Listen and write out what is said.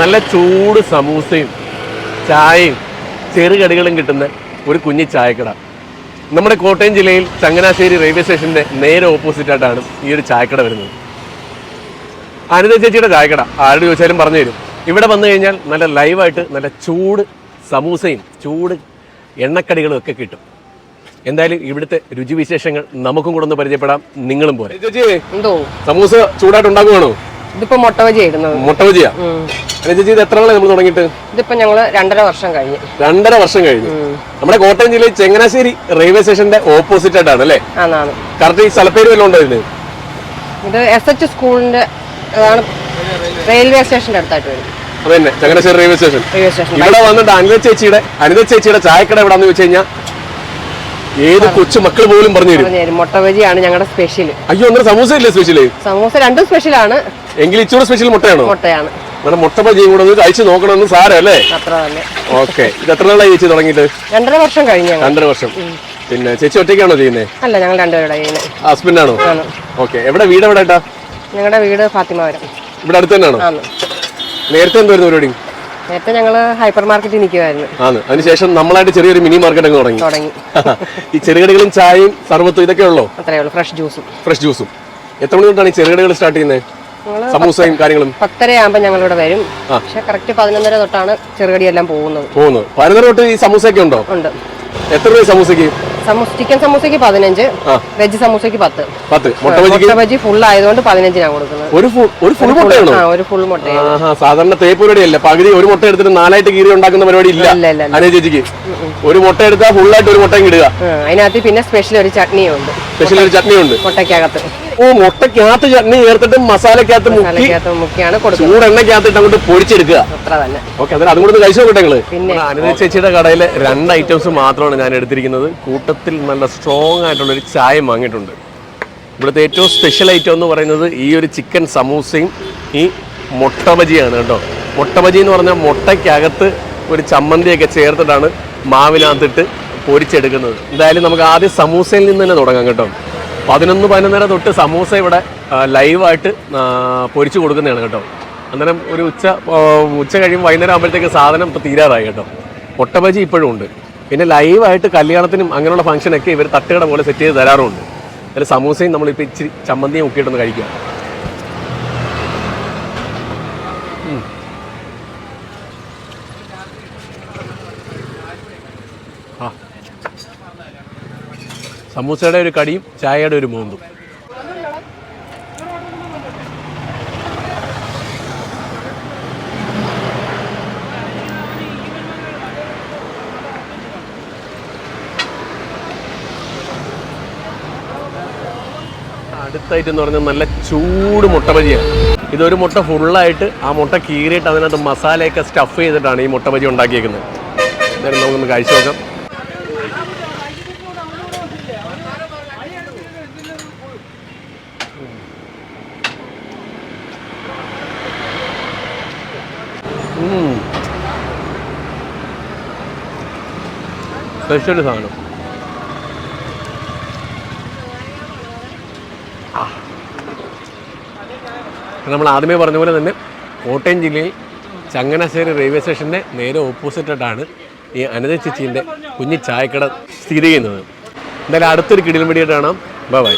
നല്ല ചൂട് സമൂസയും ചായയും ചെറുകടികളും കിട്ടുന്ന ഒരു കുഞ്ഞി ചായക്കട. നമ്മുടെ കോട്ടയം ജില്ലയിൽ ചങ്ങനാശ്ശേരി റെയിൽവേ സ്റ്റേഷന്റെ നേരെ ഓപ്പോസിറ്റ് ആയിട്ടാണ് ഈ ഒരു ചായക്കട വരുന്നത്. അനിത ചേച്ചിയുടെ ചായക്കട. ആരോട് ചോദിച്ചാലും പറഞ്ഞു തരും. ഇവിടെ വന്നു കഴിഞ്ഞാൽ നല്ല ലൈവായിട്ട് നല്ല ചൂട് സമൂസയും ചൂട് എണ്ണക്കടികളും ഒക്കെ കിട്ടും. എന്തായാലും ഇവിടുത്തെ രുചിവിശേഷങ്ങൾ നമുക്കും കൂടെ ഒന്ന് പരിചയപ്പെടാം. നിങ്ങളും പോലെ ചേച്ചി എന്തോ? സമൂസ ചൂടായിട്ട് ഉണ്ടാക്കുവാണോ? ഇതിപ്പോ മുട്ട ബജി ഇടുന്നത്. മുട്ട ചേച്ചി ഇത് എത്ര നാളെ നമ്മൾ തുടങ്ങിയിട്ട്? ഇതിപ്പോ ഞങ്ങൾ രണ്ടര വർഷം കഴിഞ്ഞു. രണ്ടര വർഷം കഴിഞ്ഞു. നമ്മുടെ കോട്ടയം ജില്ലയിൽ ചെങ്ങനാശ്ശേരി റെയിൽവേ സ്റ്റേഷന്റെ ഓപ്പോസിറ്റ് ആയിട്ടാണ് അല്ലേ? കറക്റ്റ് ഈ സ്ഥലപ്പേര് വല്ലതും ഉണ്ടോ ഇതിന്? ഇത് എസ് എച്ച് സ്കൂളിന്റെ റെയിൽവേ സ്റ്റേഷന്റെ അടുത്തായിട്ട് വരും. അത് തന്നെ ചങ്ങനാശ്ശേരി റെയിൽവേ സ്റ്റേഷൻ. ഇവിടെ വന്നിട്ട് അനിത ചേച്ചിയുടെ അനിത ചേച്ചിയുടെ ചായക്കട എവിടാന്ന് ചോദിച്ചു കഴിഞ്ഞാൽ ഏത് കൊച്ചു മക്കൾ പോലും പറഞ്ഞു തരും. മുട്ടവജിയാണ് മുട്ട ബജിയാണ് ഞങ്ങളുടെ സ്പെഷ്യൽ അയ്യോ ഒന്നും സമൂസ ഇല്ലേ സ്പെഷ്യൽ സമൂസ രണ്ടും സ്പെഷ്യലാണ് എങ്കിൽ ഇച്ചൂടെ സ്പെഷ്യൽ മുട്ടയാണോ? മുട്ടയാണ്. നമ്മുടെ മുട്ട ബജിയും കൂടെ ഒന്ന് കഴിച്ചു നോക്കണമെന്ന് സാരല്ലേ ഓക്കെ. ഇത് എത്ര നാളായി ചേച്ചി തുടങ്ങിയിട്ട്? രണ്ടര വർഷം കഴിഞ്ഞു രണ്ടര വർഷം. പിന്നെ ചേച്ചി ഒറ്റയ്ക്കാണോ ചെയ്യുന്നത് അല്ല ഞങ്ങൾ രണ്ടുപേരുടെ ചെയ്യുന്നത് ഹസ്ബൻഡാണോ? ആണോ. ഓക്കെ. എവിടെ വീട് എവിടെ ഏട്ടാ? ഞങ്ങളുടെ വീട് ഫാത്തിമാവരം ഇവിടെ അടുത്ത് തന്നെയാണോ? നേരത്തെ എന്തായിരുന്നു പരിപാടി? നേരത്തെ ഞങ്ങൾ ഹൈപ്പർ മാർക്കറ്റിൽ നിൽക്കുമായിരുന്നു ആണ്. അതിനുശേഷം നമ്മളായിട്ട് ചെറിയൊരു മിനി മാർക്കറ്റ് അങ്ങ് തുടങ്ങി. തുടങ്ങി. ഈ ചെറുകടികളും ചായയും സർവത്തും ഇതൊക്കെ ഉള്ളോ? അത്രേ ഉള്ളൂ ഫ്രഷ് ജ്യൂസും. ഫ്രഷ് ജ്യൂസും. എത്ര മണി തൊട്ടാണ് ഈ ചെറുകടികൾ സ്റ്റാർട്ട് ചെയ്യുന്നത് സമൂസയും കാര്യങ്ങളും? പത്തര ആകുമ്പോൾ ഞങ്ങളിവിടെ വരും. പക്ഷെ കറക്റ്റ് പതിനൊന്നര തൊട്ടാണ് ചെറുകടി എല്ലാം പോകുന്നത്. പോകുന്നത്. പതിനൊന്നര തൊട്ട് ഈ സമൂസയൊക്കെ ഉണ്ടോ? ഉണ്ട്. എത്ര രൂപ സമൂസയ്ക്ക്? സമൂസ ചിക്കൻ സമൂസയ്ക്ക് പതിനഞ്ച് വെജ് സമൂസയ്ക്ക് പത്ത്. പത്ത്. മുട്ട ബജി ഫുൾ ആയതുകൊണ്ട് പതിനഞ്ചിനാണ് കൊടുക്കുന്നത്. ഒരു ഫുൾ ഒരു ഫുൾ മുട്ടയാണോ? ആ ഒരു ഫുൾ മുട്ട സാധാരണ തേപ്പ് പരിപാടിയല്ല? പകുതി ഒരു മുട്ട എടുത്തിട്ട് നാലായിട്ട് കീറി ഉണ്ടാക്കുന്ന പരിപാടി ഇല്ല. അനേ ചേച്ചിക്ക്. ഒരു മുട്ട എടുത്താൽ ഫുള്ളായിട്ട് ഒരു മുട്ടയും ഇടുക ആ, അതിനകത്ത് പിന്നെ സ്പെഷ്യൽ ഒരു ചട്നിയും ഉണ്ട് സ്പെഷ്യൽ ഒരു ചട്നി ഉണ്ട് മുട്ടയ്ക്കകത്ത്. ഓ മുട്ടക്കകത്ത് ചട്നി ചേർത്തിട്ട് മസാലക്കകത്ത് മുക്കി. മുക്കിയാണ് ചൂടെണ്ണക്കകത്തിട്ട് അങ്ങോട്ട് പൊരിച്ചെടുക്കുക. അത്ര തന്നെ. ഓക്കെ അതിന് അതും കൂടെ ഒന്ന് കഴിച്ചു നോക്കട്ടെ നിങ്ങൾ പിന്നെ. അനിത ചേച്ചിയുടെ കടയിലെ രണ്ട് ഐറ്റംസ് മാത്രമാണ് ഞാൻ എടുത്തിരിക്കുന്നത്. കൂട്ടത്തിൽ നല്ല സ്ട്രോങ് ആയിട്ടുള്ള ഒരു ചായ വാങ്ങിയിട്ടുണ്ട്. ഇവിടുത്തെ ഏറ്റവും സ്പെഷ്യൽ ഐറ്റം എന്ന് പറയുന്നത് ഈ ഒരു ചിക്കൻ സമൂസയും ഈ മുട്ട ബജിയാണ് കേട്ടോ. മുട്ട ബജി എന്ന് പറഞ്ഞാൽ മുട്ടയ്ക്കകത്ത് ഒരു ചമ്മന്തിയൊക്കെ ചേർത്തിട്ടാണ് മാവിനകത്തിട്ട് പൊരിച്ചെടുക്കുന്നത്. എന്തായാലും നമുക്ക് ആദ്യം സമൂസയിൽ നിന്ന് തന്നെ തുടങ്ങാം കേട്ടോ. പതിനൊന്ന് പതിനൊന്നര തൊട്ട് സമൂസ ഇവിടെ ലൈവായിട്ട് പൊരിച്ചു കൊടുക്കുന്നതാണ് കേട്ടോ. അന്നേരം ഒരു ഉച്ച ഉച്ച കഴിയുമ്പോൾ വൈകുന്നേരം ആകുമ്പോഴത്തേക്ക് സാധനം ഇപ്പോൾ തീരാറായി കേട്ടോ. മുട്ടബജി ഇപ്പോഴും ഉണ്ട്. പിന്നെ ലൈവായിട്ട് കല്യാണത്തിനും അങ്ങനെയുള്ള ഫംഗ്ഷനൊക്കെ ഇവർ തട്ടുകട പോലെ സെറ്റ് ചെയ്ത് തരാറുണ്ട്. അതിൽ സമൂസയും നമ്മളിപ്പോൾ ഇച്ചിരി ചമ്മന്തിയും മുക്കിയിട്ടൊന്ന് കഴിക്കുക സമൂസയുടെ ഒരു കടിയും ചായയുടെ ഒരു മൂന്നും അടുത്തായിട്ട് എന്ന് പറഞ്ഞാൽ നല്ല ചൂട് മുട്ട ബജിയാണ്. ഇതൊരു മുട്ട ഫുള്ളായിട്ട് ആ മുട്ട കീറിയിട്ട് അതിനകത്ത് മസാലയൊക്കെ സ്റ്റഫ് ചെയ്തിട്ടാണ് ഈ മുട്ട ബജി ഉണ്ടാക്കിയേക്കുന്നത്. എന്തായാലും നമുക്കൊന്ന് കഴിച്ചു നോക്കാം. സ്പെഷ്യൽ സാധനം. നമ്മൾ ആദ്യമേ പറഞ്ഞ പോലെ തന്നെ കോട്ടയം ജില്ലയിൽ ചങ്ങനാശ്ശേരി റെയിൽവേ സ്റ്റേഷന്റെ നേരെ ഓപ്പോസിറ്റായിട്ടാണ് ഈ അനിത ചേച്ചീന്റെ കുഞ്ഞി ചായക്കട സ്ഥിതി ചെയ്യുന്നത്. എന്തായാലും അടുത്തൊരു കിടിലും പിടിയായിട്ട് കാണാം. ബൈ.